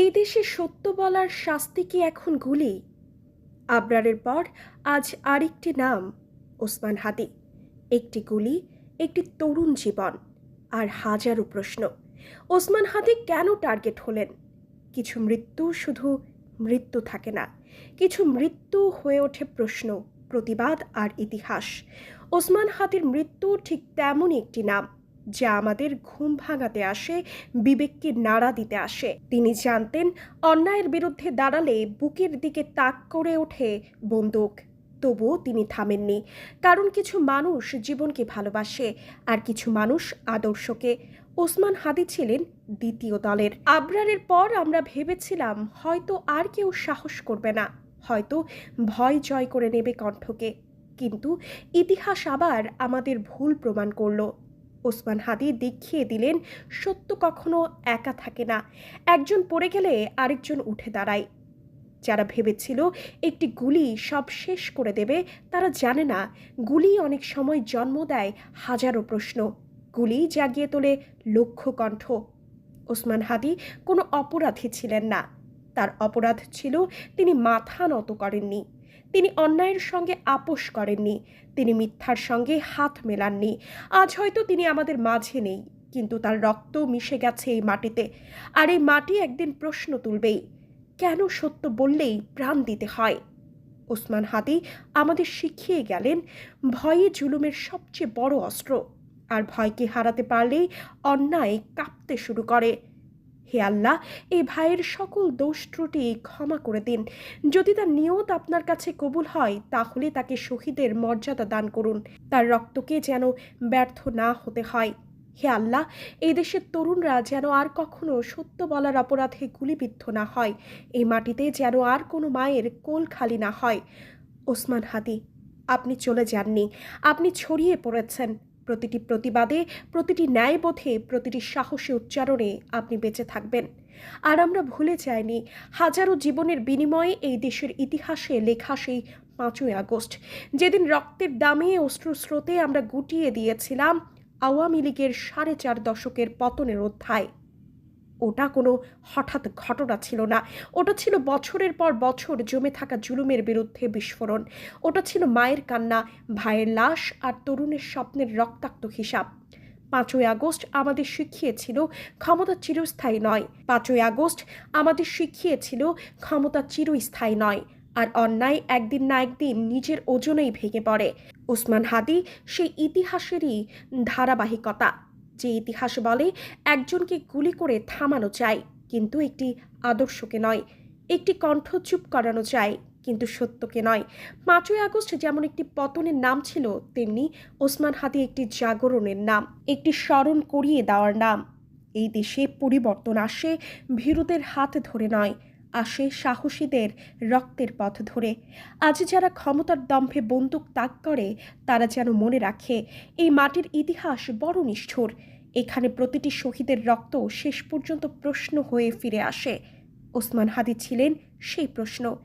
এই দেশে সত্য বলার শাস্তি কি এখন গুলি? আবরারের পর আজ আরেকটি নাম, ওসমান হাদি। একটি গুলি, একটি তরুণ জীবন, আর হাজারো প্রশ্ন। ওসমান হাদি কেন টার্গেট হলেন? কিছু মৃত্যু শুধু মৃত্যু থাকে না, কিছু মৃত্যু হয়ে ওঠে প্রশ্ন, প্রতিবাদ আর ইতিহাস। ওসমান হাদির মৃত্যু ঠিক তেমনই একটি নাম যা আমাদের ঘুম ভাঙাতে আসে, বিবেককে নাড়া দিতে আসে। তিনি জানতেন, অন্যায়ের বিরুদ্ধে দাঁড়ালে বুকের দিকে তাক করে ওঠে বন্দুক। তবুও তিনি থামেননি। কারণ কিছু মানুষ জীবনকে ভালোবাসে, আর কিছু মানুষ আদর্শকে। ওসমান হাদি ছিলেন দ্বিতীয় দলের। আবরারের পর আমরা ভেবেছিলাম, হয়তো আর কেউ সাহস করবে না। হয়তো ভয় জয় করে নেবে কণ্ঠকে। কিন্তু ইতিহাস আবার আমাদের ভুল প্রমাণ করল। ওসমান হাদি দেখিয়ে দিলেন, সত্য কখনো একা থাকে না। একজন পড়ে গেলে আরেকজন উঠে দাঁড়ায়। যারা ভেবেছিল একটি গুলি সব শেষ করে দেবে, তারা জানে না, গুলি অনেক সময় জন্ম দেয় হাজারো প্রশ্ন। গুলি জাগিয়ে তোলে লক্ষ কণ্ঠ। ওসমান হাদি কোনো অপরাধী ছিলেন না। তার অপরাধ ছিল তিনি মাথা নত করেননি। তিনি অন্যায়ের সঙ্গে আপোষ করেননি। তিনি মিথ্যার সঙ্গে হাত মেলাননি। আজ হয়তো তিনি আমাদের মাঝে নেই, কিন্তু তার রক্ত মিশে গেছে এই মাটিতে। আর এই মাটি একদিন প্রশ্ন তুলবেই, কেন সত্য বললেই প্রাণ দিতে হয়? ওসমান হাদি আমাদের শিখিয়ে গেলেন, ভয়ে জুলুমের সবচেয়ে বড় অস্ত্র। আর ভয়কে হারাতে পারলেই অন্যায় কাঁপতে শুরু করে। হে আল্লাহ এই ভাইয়ের সকল দোষ ত্রুটি ক্ষমা করে দিন। যদি তার নিয়ত আপনার কাছে কবুল হয়, তাহলে তাকে শহীদের মর্যাদা দান করুন। তার রক্তকে যেন ব্যর্থ না হতে হয়। হে আল্লাহ, এই দেশের তরুণরা যেন আর কখনো সত্য বলার অপরাধে গুলিবিদ্ধ না হয়। এই মাটিতে যেন আর কোনো মায়ের কোল খালি না হয়। ওসমান হাদি, আপনি চলে যাননি। আপনি ছড়িয়ে পড়েছেন। প্রতিটি প্রতিবাদে, প্রতিটি ন্যায়বোধে, প্রতিটি সাহসী উচ্চারণে আপনি বেঁচে থাকবেন। আর আমরা ভুলে যাইনি, হাজারো জীবনের বিনিময়ে এই দেশের ইতিহাসে লেখা সেই পাঁচই আগস্ট। যেদিন রক্তের দামে অশ্রুস্রোতে আমরা গুটিয়ে দিয়েছিলাম আওয়ামী লীগের সাড়ে চার দশকের পতনের অধ্যায়। ওটা কোনো হঠাৎ ঘটনা ছিল না। ওটা ছিল বছরের পর বছর জমে থাকা জুলুমের বিরুদ্ধে বিস্ফোরণ। ওটা ছিল মায়ের কান্না, ভাইয়ের লাশ আর তরুণের স্বপ্নের রক্তাক্ত হিসাব। পাঁচই আগস্ট আমাদের শিখিয়েছিল ক্ষমতা চিরস্থায়ী নয়। পাঁচই আগস্ট আমাদের শিখিয়েছিল ক্ষমতা চিরস্থায়ী নয়। আর অন্যায় একদিন না একদিন নিজের ওজনেই ভেঙে পড়ে। ওসমান হাদি সেই ইতিহাসেরই ধারাবাহিকতা। যে ইতিহাস বলে, একজনকে গুলি করে থামানো চাই কিন্তু একটি আদর্শকে নয়। একটি কণ্ঠ চুপ করানো চাই কিন্তু সত্যকে নয়। পাঁচই আগস্ট যেমন একটি পতনের নাম ছিল, তেমনি ওসমান হাদি একটি জাগরণের নাম, একটি স্মরণ করিয়ে দেওয়ার নাম। এই দেশে পরিবর্তন আসে, ভীরুদের হাত ধরে নয়। আসে সাহসীদের রক্তের পথ ধরে। আজ যারা ক্ষমতার দম্ভে বন্দুক তাক করে, তারা যেন মনে রাখে, এই মাটির ইতিহাস বড় নিষ্ঠুর। এখানে প্রতিটি শহীদের রক্ত শেষ পর্যন্ত প্রশ্ন হয়ে ফিরে আসে। ওসমান হাদি ছিলেন সেই প্রশ্ন।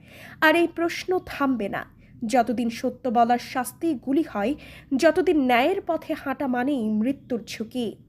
আর এই প্রশ্ন থামবে না। যতদিন সত্য বলার শাস্তি গুলি হয়, যতদিন ন্যায়ের পথে হাঁটা মানেই মৃত্যুর ঝুঁকি।